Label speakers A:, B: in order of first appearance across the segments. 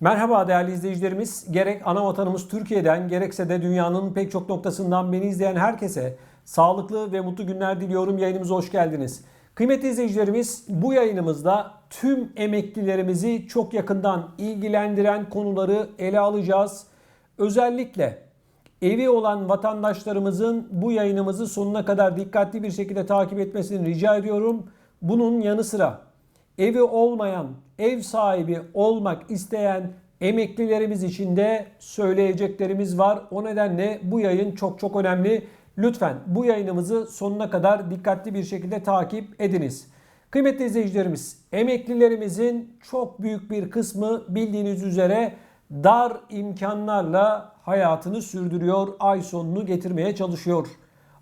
A: Merhaba değerli izleyicilerimiz. Gerek ana vatanımız Türkiye'den gerekse de dünyanın pek çok noktasından beni izleyen herkese sağlıklı ve mutlu günler diliyorum. Yayınımıza hoş geldiniz. Kıymetli izleyicilerimiz bu yayınımızda tüm emeklilerimizi çok yakından ilgilendiren konuları ele alacağız. Özellikle evi olan vatandaşlarımızın bu yayınımızı sonuna kadar dikkatli bir şekilde takip etmesini rica ediyorum. Bunun yanı sıra evi olmayan, ev sahibi olmak isteyen emeklilerimiz için de söyleyeceklerimiz var. O nedenle bu yayın çok çok önemli. Lütfen bu yayınımızı sonuna kadar dikkatli bir şekilde takip ediniz. Kıymetli izleyicilerimiz, emeklilerimizin çok büyük bir kısmı bildiğiniz üzere dar imkanlarla hayatını sürdürüyor, ay sonunu getirmeye çalışıyor.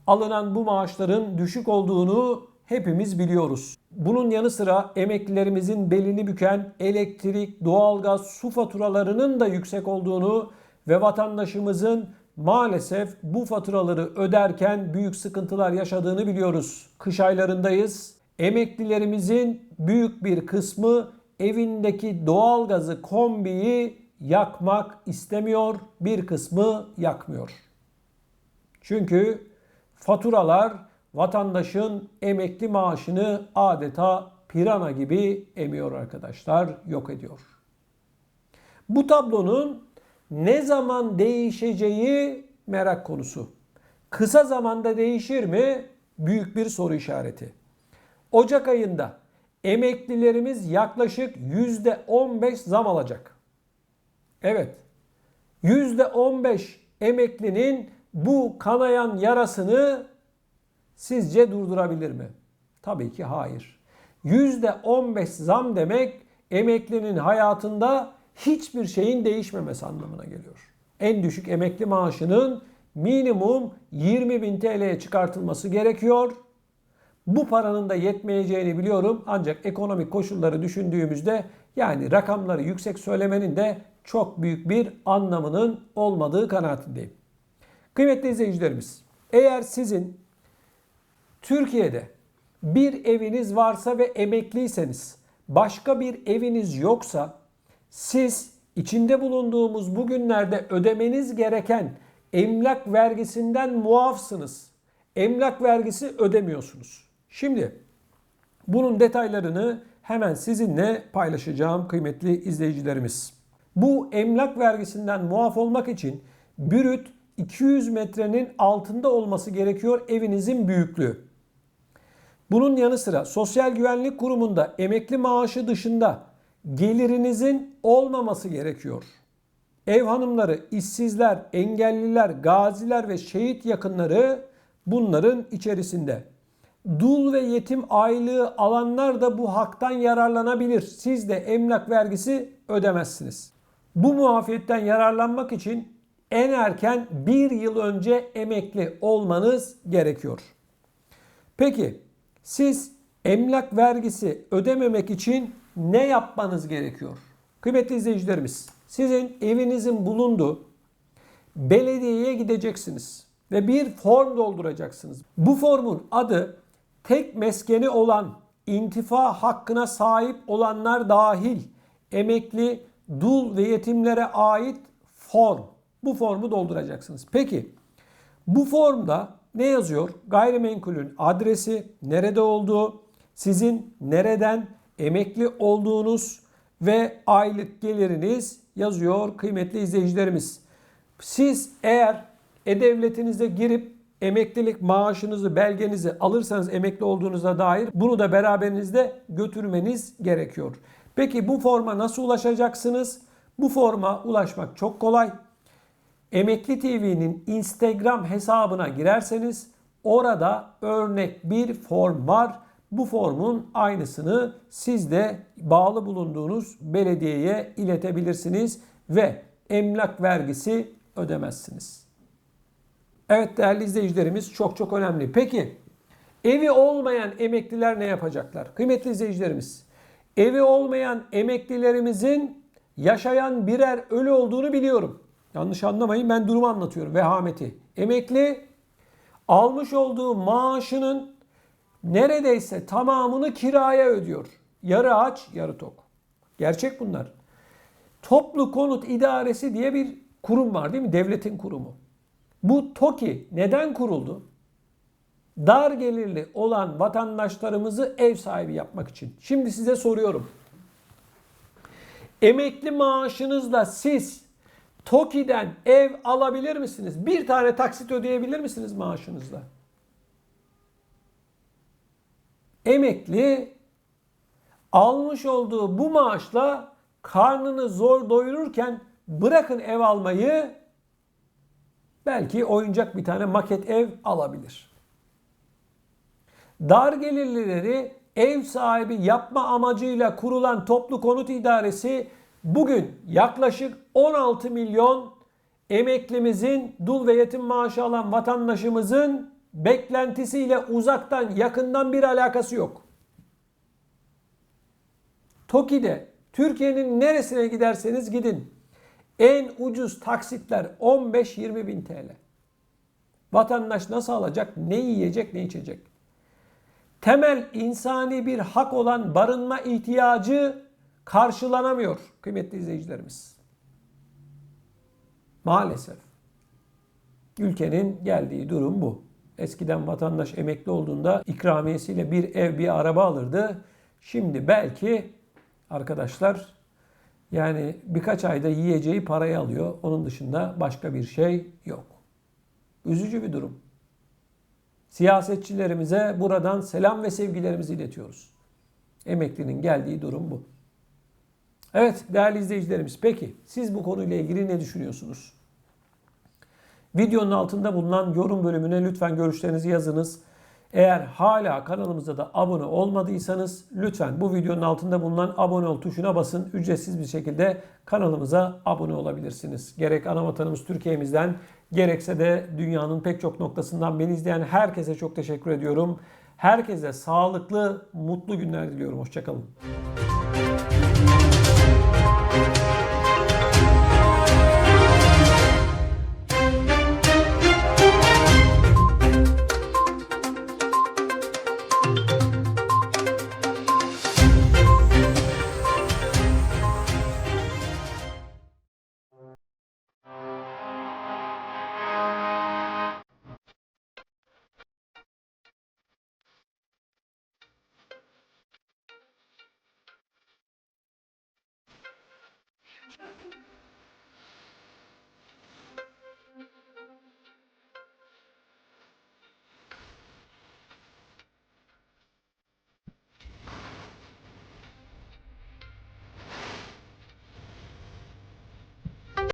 A: Alınan bu maaşların düşük olduğunu hepimiz biliyoruz. Bunun yanı sıra emeklilerimizin belini büken elektrik, doğalgaz, su faturalarının da yüksek olduğunu ve vatandaşımızın maalesef bu faturaları öderken büyük sıkıntılar yaşadığını biliyoruz. Kış aylarındayız. Emeklilerimizin büyük bir kısmı evindeki doğalgazı, kombiyi yakmak istemiyor. Bir kısmı yakmıyor. Çünkü faturalar vatandaşın emekli maaşını adeta pirana gibi emiyor arkadaşlar, yok ediyor. Bu tablonun ne zaman değişeceği merak konusu. Kısa zamanda değişir mi? Büyük bir soru işareti. Ocak ayında emeklilerimiz yaklaşık %15 zam alacak. Evet. %15 emeklinin bu kanayan yarasını sizce durdurabilir mi? Tabii ki hayır. %15 zam demek emeklinin hayatında hiçbir şeyin değişmemesi anlamına geliyor. En düşük emekli maaşının minimum 20 bin TL'ye çıkartılması gerekiyor. Bu paranın da yetmeyeceğini biliyorum ancak ekonomik koşulları düşündüğümüzde yani rakamları yüksek söylemenin de çok büyük bir anlamının olmadığı kanaatindeyim. Kıymetli izleyicilerimiz, eğer sizin Türkiye'de bir eviniz varsa ve emekliyseniz, başka bir eviniz yoksa siz içinde bulunduğumuz bugünlerde ödemeniz gereken emlak vergisinden muafsınız. Emlak vergisi ödemiyorsunuz. Şimdi bunun detaylarını hemen sizinle paylaşacağım kıymetli izleyicilerimiz. Bu emlak vergisinden muaf olmak için bürüt 200 metrenin altında olması gerekiyor evinizin büyüklüğü. Bunun yanı sıra Sosyal Güvenlik Kurumu'nda emekli maaşı dışında gelirinizin olmaması gerekiyor. Ev hanımları, işsizler, engelliler, gaziler ve şehit yakınları bunların içerisinde. Dul ve yetim aylığı alanlar da bu haktan yararlanabilir. Siz de emlak vergisi ödemezsiniz. Bu muafiyetten yararlanmak için en erken bir yıl önce emekli olmanız gerekiyor. Peki siz emlak vergisi ödememek için ne yapmanız gerekiyor? Kıymetli izleyicilerimiz, sizin evinizin bulunduğu belediyeye gideceksiniz ve bir form dolduracaksınız. Bu formun adı tek meskeni olan, intifa hakkına sahip olanlar dahil emekli, dul ve yetimlere ait form. Bu formu dolduracaksınız. Peki bu formda ne yazıyor? Gayrimenkulün adresi, nerede olduğu, sizin nereden emekli olduğunuz ve aylık geliriniz yazıyor kıymetli izleyicilerimiz. Siz eğer e-devletinize girip emeklilik maaşınızı, belgenizi alırsanız emekli olduğunuza dair bunu da beraberinizde götürmeniz gerekiyor. Peki bu forma nasıl ulaşacaksınız? Bu forma ulaşmak çok kolay. Emekli TV'nin Instagram hesabına girerseniz orada örnek bir form var. Bu formun aynısını siz de bağlı bulunduğunuz belediyeye iletebilirsiniz ve emlak vergisi ödemezsiniz. Evet değerli izleyicilerimiz çok çok önemli. Peki evi olmayan emekliler ne yapacaklar? Kıymetli izleyicilerimiz evi olmayan emeklilerimizin yaşayan birer ölü olduğunu biliyorum. Yanlış anlamayın ben durumu anlatıyorum vehameti. Emekli almış olduğu maaşının neredeyse tamamını kiraya ödüyor. Yarı aç, yarı tok. Gerçek bunlar. Toplu Konut İdaresi diye bir kurum var değil mi? Devletin kurumu. Bu TOKİ neden kuruldu? Dar gelirli olan vatandaşlarımızı ev sahibi yapmak için. Şimdi size soruyorum. Emekli maaşınızla siz TOKİ'den ev alabilir misiniz? Bir tane taksit ödeyebilir misiniz maaşınızla? Emekli almış olduğu bu maaşla karnını zor doyururken bırakın ev almayı belki oyuncak bir tane maket ev alabilir. Dar gelirlileri ev sahibi yapma amacıyla kurulan toplu konut idaresi bugün yaklaşık 16 milyon emeklimizin dul ve yetim maaşı alan vatandaşımızın beklentisiyle uzaktan yakından bir alakası yok. TOKİ'de Türkiye'nin neresine giderseniz gidin. En ucuz taksitler 15-20 bin TL. Vatandaş nasıl alacak, ne yiyecek, ne içecek? Temel insani bir hak olan barınma ihtiyacı karşılanamıyor kıymetli izleyicilerimiz. Maalesef. Ülkenin geldiği durum bu. Eskiden vatandaş emekli olduğunda ikramiyesiyle bir ev, bir araba alırdı. Şimdi belki arkadaşlar yani birkaç ayda yiyeceği parayı alıyor. Onun dışında başka bir şey yok. Üzücü bir durum. Siyasetçilerimize buradan selam ve sevgilerimizi iletiyoruz. Emeklinin geldiği durum bu. Evet değerli izleyicilerimiz peki siz bu konuyla ilgili ne düşünüyorsunuz? Videonun altında bulunan yorum bölümüne lütfen görüşlerinizi yazınız. Eğer hala kanalımıza da abone olmadıysanız lütfen bu videonun altında bulunan abone ol tuşuna basın. Ücretsiz bir şekilde kanalımıza abone olabilirsiniz. Gerek ana vatanımız Türkiye'mizden gerekse de dünyanın pek çok noktasından beni izleyen herkese çok teşekkür ediyorum. Herkese sağlıklı, mutlu günler diliyorum. Hoşçakalın.